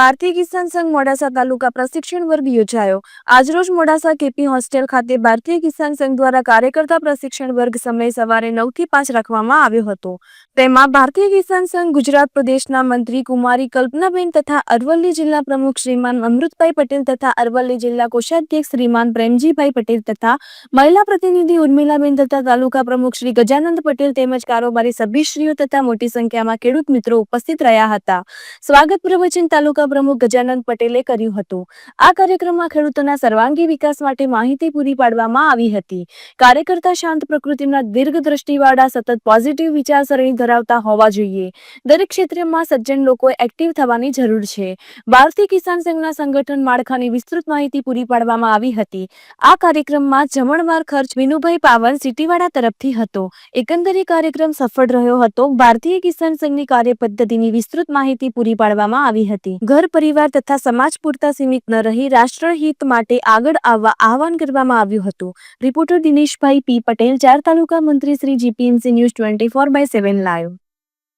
ભારતીય કિસાન સંઘ મોડાસા તાલુકા પ્રશિક્ષણ વર્ગ યોજાયો. આજરોજ મોડાસા કેપી હોસ્ટેલ ખાતે ભારતીય કિસાન સંઘ દ્વારા કાર્યકર્તા પ્રશિક્ષણ વર્ગ સમય સવારે નવથી પાંચ રાખવામાં આવ્યો હતો. તેમાં ભારતીય કિસાન સંઘ, ગુજરાત પ્રદેશના મંત્રી કુમારી કલ્પનાબેન તથા અરવલ્લી જિલ્લા પ્રમુખ શ્રીમાન અમૃતભાઈ પટેલ તથા અરવલ્લી જિલ્લા કોષાધ્યક્ષ શ્રીમાન પ્રેમજીભાઈ પટેલ તથા મહિલા પ્રતિનિધિ ઉર્મિલાબેન તથા તાલુકા પ્રમુખ શ્રી ગજાનંદ પટેલ તેમજ કારોબારી સભ્યશ્રીઓ તથા મોટી સંખ્યામાં ખેડૂત મિત્રો ઉપસ્થિત રહ્યા હતા. સ્વાગત પ્રવચન તાલુકા પ્રમુખ ગજાનંદ પટેલે કર્યું હતું. આ કાર્યક્રમમાં ખેડૂતોના સર્વાંગી વિકાસ માટે માહિતી પૂરી પાડવામાં આવી હતી. કાર્યકર્તા શાંત પ્રકૃતિના દીર્ઘ દ્રષ્ટિવાળા સતત પોઝિટિવ વિચારસરણી ધરાવતા હોવા જોઈએ. દરેક ક્ષેત્રમાં સજ્જન લોકો એક્ટિવ થવાની જરૂર છે. ભારતીય કિસાન સંઘના સંગઠન માળખાની વિસ્તૃત માહિતી પૂરી પાડવામાં આવી હતી. આ કાર્યક્રમમાં જમણવાર ખર્ચ વિનુભાઈ પાવન સિટીવાડા તરફથી હતો. એકંદરે કાર્યક્રમ સફળ રહ્યો હતો. ભારતીય કિસાન સંઘની કાર્યપદ્ધતિની વિસ્તૃત માહિતી પૂરી પાડવામાં આવી હતી. ઘર પરિવાર તથા સમાજ પૂરતા સીમિત ન રહી રાષ્ટ્રહિત માટે આગળ આવવા આહવાન કરવામાં આવ્યું હતું. રિપોર્ટર દિનેશભાઈ પી પટેલ, ચાર તાલુકા મંત્રી Shri GPMC news twenty four by seven live.